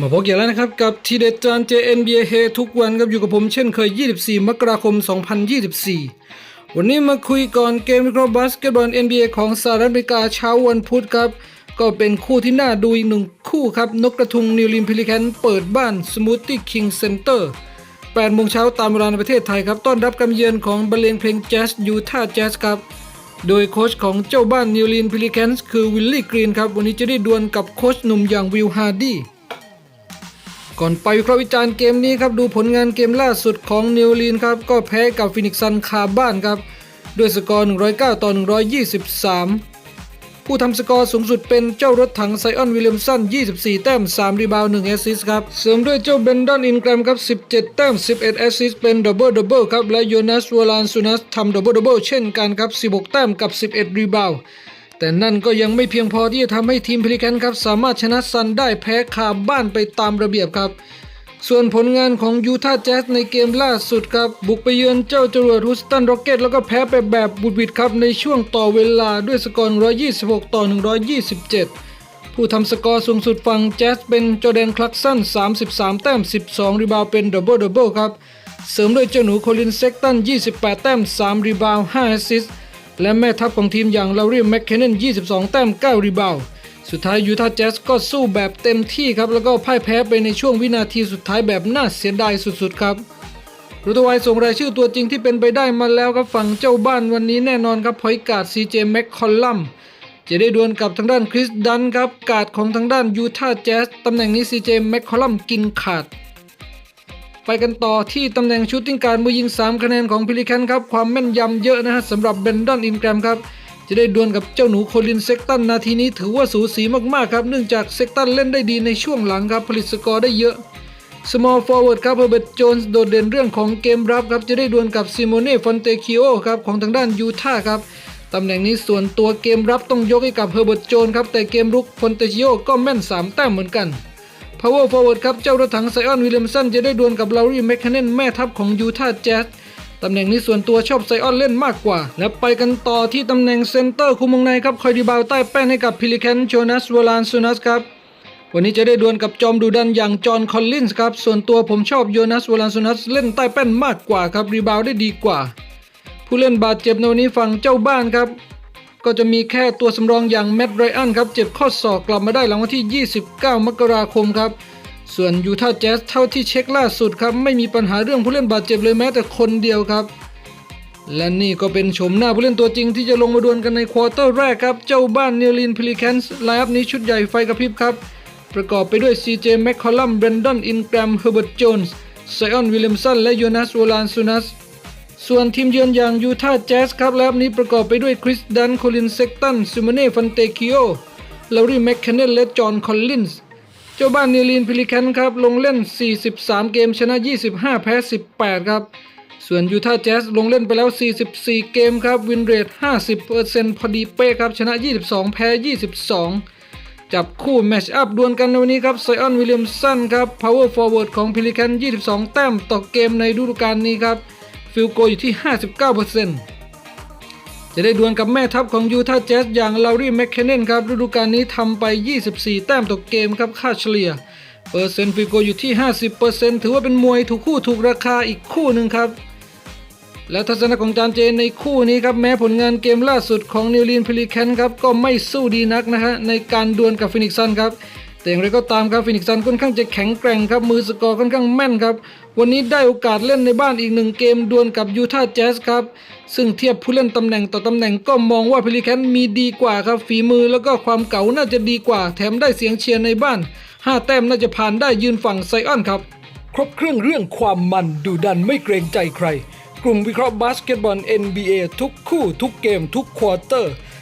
มาพบกันแล้วนะครับ กับทีเด็ดจาน JNBA เฮทุกวันครับอยู่กับผมเช่นเคย 24 มกราคม 2024 วันนี้มาคุยก่อนเกมวิเคราะห์บาสเกตบอล NBA ของสหรัฐอเมริกาเช้าวันพุธครับ ก็เป็นคู่ที่น่าดูอีกหนึ่งคู่ครับ นกกระทุงนิวลิมพิลิแคนเปิดบ้านสมูทตี้คิงเซ็นเตอร์8โมงเช้าตามเวลาในประเทศไทยครับ ต้อนรับการเยือนของบรรเลงเพลงแจ๊สยูทาแจ๊สครับโดยโค้ชของเจ้าบ้านนิวลินพิลิแคนส์คือวิลลี่กรีนครับวันนี้จะได้ดวลกับโค้ชหนุ่มอย่างวิลฮาร์ดี้ ก่อนไปวิเคราะห์วิจารณ์เกมนี้ครับดูผลงานเกมล่าสุดของนิวลีนครับก็แพ้กับฟินิกซันคาบ้านครับด้วยสกอร์ 109 ต่อ 123 ผู้ทำสกอร์สูงสุดเป็นเจ้ารถถังไซออนวิลเลียมสัน 24 แต้ม 3 รีบาวด์1แอสซิสต์ครับเสริมด้วยเจ้าเบนดอนอินแกรมครับ 17 แต้ม 11 แอสซิสต์เป็นดับเบิลดับเบิลครับและโยนัสวอลานซูนัสทำดับเบิลดับเบิลเช่นกันครับ 16 แต้มกับ 11 รีบาวด์ แต่นั่นก็ยังไม่เพียงพอที่จะทำให้ทีมพลิแคนครับสามารถชนะซันได้แพ้คาบ้านไปตามระเบียบครับ ส่วนผลงานของยูทาห์แจ๊สในเกมล่าสุดครับ บุกไปเยือนเจ้าจรวดฮูสตันร็อกเก็ตแล้วก็แพ้ไปแบบบุดบิดครับในช่วงต่อเวลาด้วยสกอร์ 126 ต่อ 127ผู้ทำสกอร์สูงสุดฝั่งแจ๊สเป็นจอแดนคลักสัน 33 แต้ม 12 รีบาวเป็นดับเบิลดับเบิลครับ เสริมด้วยเจ้าหนูโคลินเซ็กตัน 28 แต้ม 3 รีบาว 5 แอสซิสต์ และแม่ทัพของทีมอย่างลารีมแมคเคนเนน22 แต้ม 9 รีบาวสุดท้ายยูทาห์แจ๊สก็สู้แบบเต็มที่ครับ แล้วก็พ่ายแพ้ไปในช่วงวินาทีสุดท้ายแบบน่าเสียดายสุดๆครับรุตวายส่งรายชื่อตัวจริงที่เป็นไปได้มาแล้วครับฝั่งเจ้าบ้านวันนี้แน่นอนครับพอยกาดซีเจแม็กคอลลัมจะได้ดวลกับทางด้านคริสดันครับกาดของทางด้านยูทาห์แจ๊สตำแหน่งนี้ซีเจแม็กคอลลัมกินขาด ไปกันต่อที่ตำแหน่งชูตติ้งการมือยิง 3 คะแนนของพิลิแคนครับ ความแม่นยำเยอะนะฮะสำหรับเบนดอนอินแกรมครับ จะได้ดวลกับเจ้าหนูโคลินเซกตันนาทีนี้ถือว่าสูสีมากๆครับ เนื่องจากเซกตันเล่นได้ดีในช่วงหลังครับผลิตสกอร์ได้เยอะ small forward ครับเฮอร์เบิร์ตโจนส์โดดเด่นเรื่องของเกมรับครับ จะได้ดวลกับซิโมเน่ฟอนเตคิโอครับ ของทางด้านยูทาห์ครับ ตำแหน่งนี้ส่วนตัวเกมรับต้องยกให้กับเฮอร์เบิร์ตโจนครับ แต่เกมรุกฟอนเตคิโอก็แม่นสามแต้มเหมือนกัน Power Forward ครับ เจ้ารถถังไซออนวิลเลียมสันจะได้ดวลกับลารีแมคคเนนแม่ทัพของยูทาห์แจ๊สตำแหน่งนี้ส่วนตัวชอบไซออนเล่นมากกว่า และไปกันต่อที่ตำแหน่งเซนเตอร์คุมวงในครับคอยดีบาวใต้แป้นให้กับพิลิแคนโจนัสวลานซูนัสครับวันนี้จะได้ดวลกับจอมดูดันอย่างจอห์นคอลลินส์ครับส่วนตัวผมชอบโยนัสวลานซูนัสเล่นใต้แป้นมากกว่าครับรีบาวได้ดีกว่า ผู้เล่นบาดเจ็บในวันนี้ฝั่งเจ้าบ้านครับ ก็จะมีแค่ตัวสำรองอย่างแมตต์ไรอันครับ เจ็บข้อศอกกลับมาได้หลังวันที่ 29 มกราคมครับ ส่วนยูทาห์แจ๊สเท่าที่เช็คล่าสุดครับ ไม่มีปัญหาเรื่องผู้เล่นบาดเจ็บเลยแม้แต่คนเดียวครับ และนี่ก็เป็นโฉมหน้าผู้เล่นตัวจริงที่จะลงมาดวลกันในควอเตอร์แรกครับ เจ้าบ้านเนลินพิลิแคนส์ไลน์นี้ชุดใหญ่ไฟกระพริบครับประกอบไปด้วย CJ แมคคอลลัมเบรนดอนอินแกรมเฮอร์เบิร์ตโจนส์ไซออนวิลเลมสันและโยนัสวอลานซูนัส ส่วนทีมเยือนอย่างยูทาห์แจ๊สครับแล้วนี้ประกอบไปด้วยคริสดันโคลินเซกตันซิมาเน่ฟันเตคิโอลารีแมคเคนเนลและจอห์นคอลลินส์เจ้าบ้านเนลีนพิลิแคนครับลงเล่น 43 เกมชนะ 25 แพ้ 18 ครับ ส่วนยูทาห์แจ๊สลงเล่นไปแล้ว 44 เกมครับวินเรท50%พอดีเป๊ะครับชนะ 22 แพ้ 22 จับคู่แมชอัพดวลกันในวันนี้ครับไซออนวิลเลียมสันครับ power forward ของพิลิแคน22 แต้มต่อเกมในฤดูกาลนี้ครับ ฟิลโกอยู่ที่ 59%จะได้ดวลกับแม่ทัพของยูทาห์แจ๊สอย่างลารีแมคเคนเนนครับฤดูกาลนี้ทำไป 24 แต้มต่อเกมครับค่าเฉลี่ยเปอร์เซ็นต์ฟิลโกอยู่ที่ 50%ถือว่าเป็นมวยถูกคู่ถูกราคาอีกคู่หนึ่งครับ และทัศนะของจานเจนในคู่นี้ครับแม้ผลงานเกมล่าสุดของนิวลีนพิลิแคนครับก็ไม่สู้ดีนักนะฮะในการดวลกับฟินิกซันครับ แต่อย่างไรก็ตามครับฟินิกซันค่อนข้างจะแข็งแกร่งครับมือสกอร์ค่อนข้างแม่นครับ วันนี้ได้โอกาสเล่นในบ้านอีกหนึ่งเกมดวลกับยูทาห์แจ๊สครับ ซึ่งเทียบผู้เล่นตำแหน่งต่อตำแหน่งก็มองว่าพิลิแคนมีดีกว่าครับฝีมือแล้วก็ความเก่าน่าจะดีกว่า แถมได้เสียงเชียร์ในบ้านห้าแต้มน่าจะผ่านได้ยืนฝั่งไซออนครับ ครบเครื่องเรื่องความมันดูดันไม่เกรงใจใคร กลุ่มวิเคราะห์บาสเกตบอล NBA ทุกคู่ทุกเกมทุกควอเตอร์